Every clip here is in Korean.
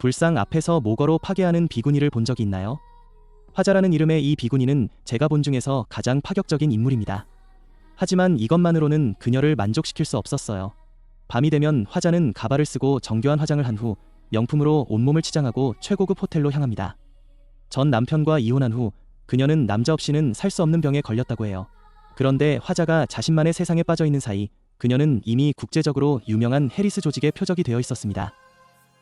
불상 앞에서 모거로 파괴하는 비구니를 본 적이 있나요? 화자라는 이름의 이 비구니는 제가 본 중에서 가장 파격적인 인물입니다. 하지만 이것만으로는 그녀를 만족시킬 수 없었어요. 밤이 되면 화자는 가발을 쓰고 정교한 화장을 한 후 명품으로 온몸을 치장하고 최고급 호텔로 향합니다. 전 남편과 이혼한 후 그녀는 남자 없이는 살 수 없는 병에 걸렸다고 해요. 그런데 화자가 자신만의 세상에 빠져 있는 사이 그녀는 이미 국제적으로 유명한 해리스 조직의 표적이 되어 있었습니다.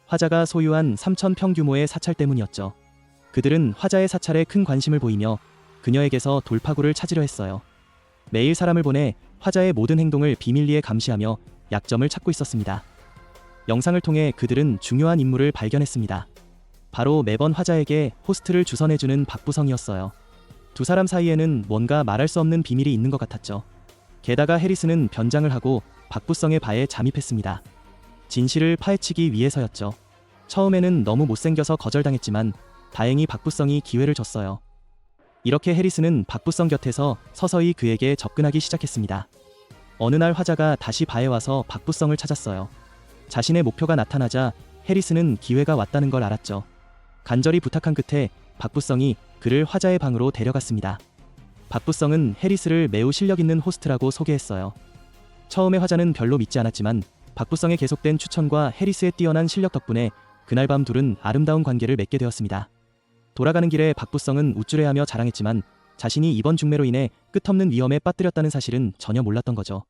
화자가 소유한 3,000평 규모의 사찰 때문이었죠. 그들은 화자의 사찰에 큰 관심을 보이며 그녀에게서 돌파구를 찾으려 했어요. 매일 사람을 보내 화자의 모든 행동을 비밀리에 감시하며 약점을 찾고 있었습니다. 영상을 통해 그들은 중요한 인물을 발견했습니다. 바로 매번 화자에게 호스트를 주선해주는 박부성이었어요. 두 사람 사이에는 뭔가 말할 수 없는 비밀이 있는 것 같았죠. 게다가 해리스는 변장을 하고 박부성의 바에 잠입했습니다. 진실을 파헤치기 위해서였죠. 처음에는 너무 못생겨서 거절당했지만 다행히 박부성이 기회를 줬어요. 이렇게 해리스는 박부성 곁에서 서서히 그에게 접근하기 시작했습니다. 어느 날 화자가 다시 바에 와서 박부성을 찾았어요. 자신의 목표가 나타나자 해리스는 기회가 왔다는 걸 알았죠. 간절히 부탁한 끝에 박부성이 그를 화자의 방으로 데려갔습니다. 박부성은 해리스를 매우 실력 있는 호스트라고 소개했어요. 처음에 화자는 별로 믿지 않았지만 박부성의 계속된 추천과 해리스의 뛰어난 실력 덕분에 그날 밤 둘은 아름다운 관계를 맺게 되었습니다. 돌아가는 길에 박부성은 우쭐해하며 자랑했지만 자신이 이번 중매로 인해 끝없는 위험에 빠뜨렸다는 사실은 전혀 몰랐던 거죠.